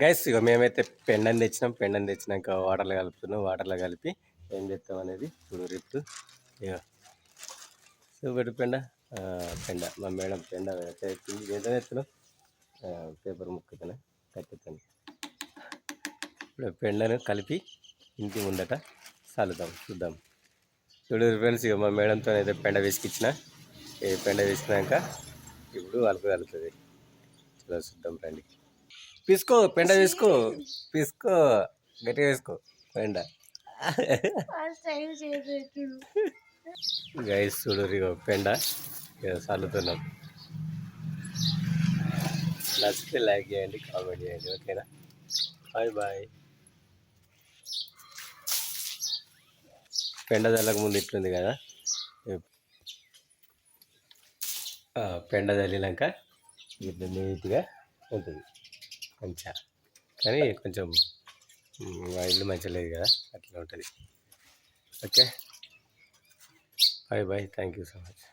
Guys ఇక మేమైతే పెండని తెచ్చినాం పెండని తెచ్చినాక వాటర్లో కలుపుతున్నాం వాటర్లో కలిపి ఏం చేస్తాం అనేది ఇప్పుడు రిప్పు ఇక చూపెట్టు పెండ పెండ మా మేడం పెండ ఎత్తింది ఏదైనా ఎత్తున్నాం పేపర్ ముక్కతోనే కట్టెత్తాను ఇప్పుడు పెండను కలిపి ఇంటి ముందట చల్లుదాం చూద్దాం. చూడు ఫ్రెండ్స్ ఇక మా మేడంతో అయితే పెండ వేసుకిచ్చిన. ఈ పెండ వేసినాక ఇప్పుడు అలుపు కలుపుతుంది. చలో చూద్దాం రండి. పిసుకో పెండ వేసుకో పిసుకో గట్టిగా వేసుకో పెండ. గైస్ చూడు పెండ చల్లుతున్నాం. నచ్చితే లైక్ చేయండి కామెంట్ చేయండి ఓకేనా? Bye bye. పెండ చల్లక ముందు ఇట్లుంది కదా? పెండ చల్లినాక ఇట్లా నీట్గా ఉంటుంది. మంచిగా. కానీ కొంచెం మా ఇల్లు మంచిగా లేదు కదా అట్లా ఉంటుంది. Okay. Bye bye thank you so much.